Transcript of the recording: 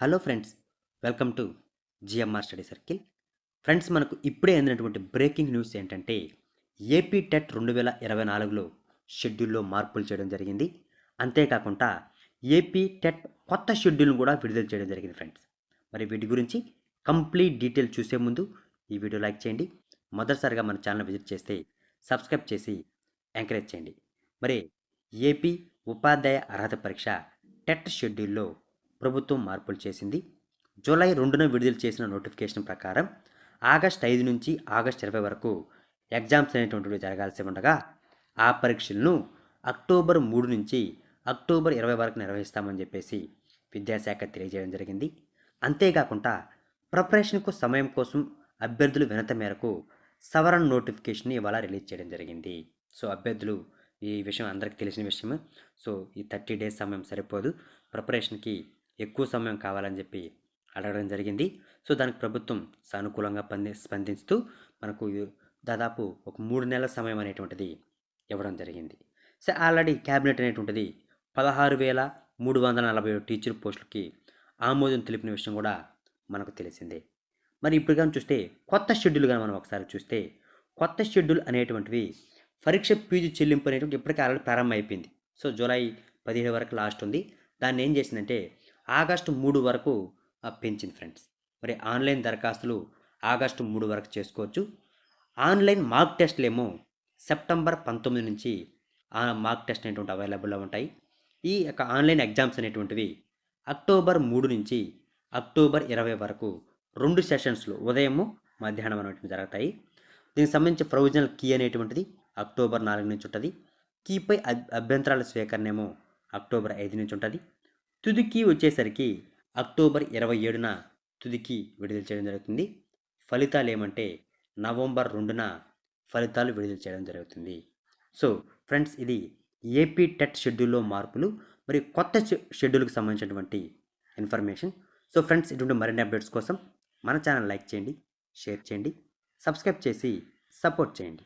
Hello friends welcome to GMR study circle. Friends మనకు ఇప్పుడే అందినటువంటి బ్రేకింగ్ న్యూస్ ఏంటంటే ఏపీ టెట్ రెండు వేల ఇరవై నాలుగులో షెడ్యూల్లో మార్పులు చేయడం జరిగింది. అంతేకాకుండా ఏపీ టెట్ కొత్త షెడ్యూల్ను కూడా విడుదల చేయడం జరిగింది ఫ్రెండ్స్. మరి వీటి గురించి కంప్లీట్ డీటెయిల్ చూసే ముందు ఈ వీడియో లైక్ చేయండి. మొదటిసారిగా మన ఛానల్ విజిట్ చేస్తే సబ్స్క్రైబ్ చేసి ఎంకరేజ్ చేయండి. మరి ఏపీ ఉపాధ్యాయ అర్హత పరీక్ష టెట్ షెడ్యూల్లో ప్రభుత్వం మార్పులు చేసింది. జూలై రెండున విడుదల చేసిన నోటిఫికేషన్ ప్రకారం ఆగస్ట్ ఐదు నుంచి ఆగస్ట్ ఇరవై వరకు ఎగ్జామ్స్ అనేటువంటివి జరగాల్సి ఉండగా ఆ పరీక్షలను అక్టోబర్ మూడు నుంచి అక్టోబర్ ఇరవై వరకు నిర్వహిస్తామని చెప్పేసి విద్యాశాఖ తెలియజేయడం జరిగింది. అంతేకాకుండా ప్రిపరేషన్కు సమయం కోసం అభ్యర్థులు వినత మేరకు సవరణ నోటిఫికేషన్ ఇవాళ రిలీజ్ చేయడం జరిగింది. సో అభ్యర్థులు ఈ విషయం అందరికీ తెలిసిన విషయమే. సో ఈ థర్టీ డేస్ సమయం సరిపోదు. ప్రిపరేషన్కి ఎక్కువ సమయం కావాలని చెప్పి అడగడం జరిగింది. సో దానికి ప్రభుత్వం సానుకూలంగా పంది స్పందిస్తూ మనకు దాదాపు ఒక మూడు నెలల సమయం అనేటువంటిది ఇవ్వడం జరిగింది. సో ఆల్రెడీ క్యాబినెట్ అనేటువంటిది పదహారు వేల మూడు వందల నలభై ఏడు టీచర్ పోస్టులకి ఆమోదం తెలిపిన విషయం కూడా మనకు తెలిసిందే. మరి ఇప్పుడు కానీ చూస్తే కొత్త షెడ్యూల్ కానీ మనం ఒకసారి చూస్తే కొత్త షెడ్యూల్ అనేటువంటివి పరీక్ష ఫీజు చెల్లింపు అనేటువంటి ఇప్పటికే ఆల్రెడీ ప్రారంభం అయిపోయింది సో జూలై పదిహేడు వరకు లాస్ట్ ఉంది. దాన్ని ఏం చేసిందంటే ఆగస్టు మూడు వరకు పెంచింది ఫ్రెండ్స్. మరి ఆన్లైన్ దరఖాస్తులు ఆగస్టు మూడు వరకు చేసుకోవచ్చు. ఆన్లైన్ మార్క్ టెస్ట్లు ఏమో సెప్టెంబర్ పంతొమ్మిది నుంచి ఆ మార్క్ టెస్ట్ అనేటువంటి అవైలబుల్లో ఉంటాయి. ఈ యొక్క ఆన్లైన్ ఎగ్జామ్స్ అనేటువంటివి అక్టోబర్ మూడు నుంచి అక్టోబర్ ఇరవై వరకు రెండు సెషన్స్లు ఉదయము మధ్యాహ్నం అనేటువంటి జరుగుతాయి. దీనికి సంబంధించి ప్రొవిజనల్ కీ అనేటువంటిది అక్టోబర్ నాలుగు నుంచి ఉంటుంది. కీపై అభ్యంతరాల అభ్యంతరాల స్వీకరణేమో అక్టోబర్ ఐదు నుంచి ఉంటుంది. తుదికి వచ్చేసరికి అక్టోబర్ ఇరవై ఏడున తుదికి విడుదల చేయడం జరుగుతుంది. ఫలితాలు ఏమంటే నవంబర్ రెండున ఫలితాలు విడుదల చేయడం జరుగుతుంది. సో ఫ్రెండ్స్ ఇది ఏపీ టెట్ షెడ్యూల్లో మార్పులు మరియు కొత్త షెడ్యూల్కి సంబంధించినటువంటి ఇన్ఫర్మేషన్. సో ఫ్రెండ్స్ ఇటువంటి మరిన్ని అప్డేట్స్ కోసం మన ఛానల్ లైక్ చేయండి షేర్ చేయండి సబ్స్క్రైబ్ చేసి సపోర్ట్ చేయండి.